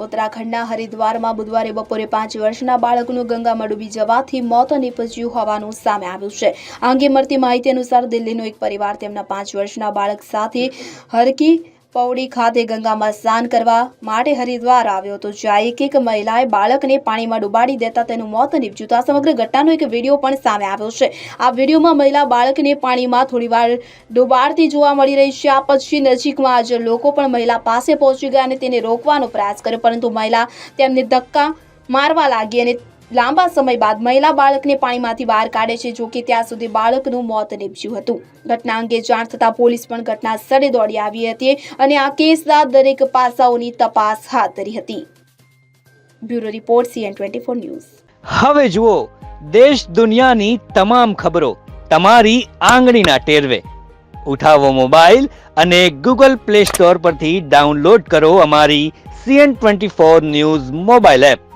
ઉત્તરાખંડના હરિદ્વારમાં બુધવારે બપોરે પાંચ વર્ષના બાળકનું ગંગામાં ડૂબી જવાથી મોત નીપજ્યું હોવાનું સામે આવ્યું છે. આ અંગે મળતી માહિતી અનુસાર દિલ્હીનો એક પરિવાર તેમના પાંચ વર્ષના બાળક સાથે હરકી પૌડી ખાતે ગંગામાં સ્નાન કરવા માટે હરિદ્વાર આવ્યો હતો, જ્યાં એક એક મહિલાએ બાળકને પાણીમાં ડુબાડી દેતા તેનું મોત નીપજ્યું. આ સમગ્ર ઘટનાનો એક વીડિયો પણ સામે આવ્યો છે. આ વિડીયોમાં મહિલા બાળકને પાણીમાં થોડીવાર ડુબાડતી જોવા મળી રહી છે. આ પછી નજીકમાં આજે લોકો પણ મહિલા પાસે પહોંચી ગયા અને તેને રોકવાનો પ્રયાસ કર્યો. પરંતુ મહિલા તેમને ધક્કા મારવા લાગી અને લાંબા સમય બાદ મહિલા બાળકને પાણીમાંથી બહાર કાઢે છે, જો કે ત્યાં સુધી બાળકનું મોત નીપજ્યું હતું. ઘટના અંગે જાણ થતાં પોલીસ પણ ઘટના સ્થળે દોડી આવી હતી અને આ કેસના દરેક પાસાઓની તપાસ હાથ ધરી હતી. Bureau report, CN twenty four news. હવે જુઓ, દેશ દુનિયાની તમામ ખબરો તમારી આંગળીના ટેરવે. ઉઠાવો મોબાઈલ અને ગૂગલ પ્લે સ્ટોર પરથી ડાઉનલોડ કરો અમારી CN twenty four news mobile app.